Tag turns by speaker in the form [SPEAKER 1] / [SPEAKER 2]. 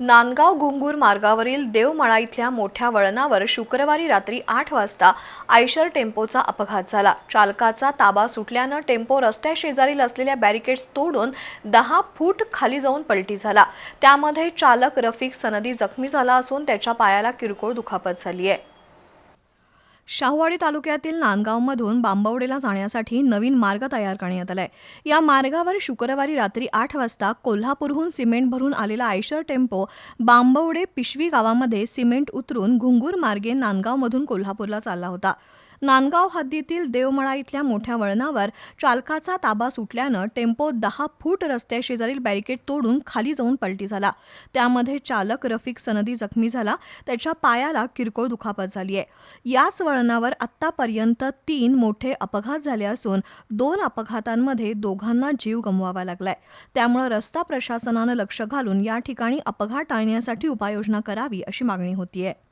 [SPEAKER 1] नांदगाव घुंगूर मार्गावरील देवमळा इथल्या मोठ्या वळणावर शुक्रवारी रात्री आठ वाजता आयशर टेम्पोचा अपघात झाला. चालकाचा ताबा सुटल्यानं टेम्पो रस्त्याशेजारील असलेल्या बॅरिकेड्स तोडून दहा फूट खाली जाऊन पलटी झाला. त्यामध्ये चालक रफिक सनदी जखमी झाला असून त्याच्या पायाला किरकोळ दुखापत झाली आहे. शाहूवाडी तालुक्यातील नांदगावमधून बांबवडेला जाण्यासाठी नवीन मार्ग तयार करण्यात आलाय. या मार्गावर शुक्रवारी रात्री आठ वाजता कोल्हापूरहून सिमेंट भरून आलेला आयशर टेम्पो बांबवडे पिशवी गावामध्ये सिमेंट उतरून घुंगूर मार्गे नांदगावमधून कोल्हापूरला चालला होता. नांदगाव हद्दीतील देवमळा इथल्या मोठ्या वळणावर चालकाचा ताबा सुटल्यानं टेम्पो दहा फूट रस्त्याशेजारील बॅरिकेड तोडून खाली जाऊन पलटी झाला. त्यामध्ये चालक रफिक सनदी जखमी झाला. त्याच्या पायाला किरकोळ दुखापत झाली आहे. याच वळणावर आत्तापर्यंत तीन मोठे अपघात झाले असून दोन अपघातांमध्ये दोघांना जीव गमवावा लागलाय. त्यामुळे रस्ता प्रशासनानं लक्ष घालून या ठिकाणी अपघात टाळण्यासाठी उपाययोजना करावी अशी मागणी होतीये.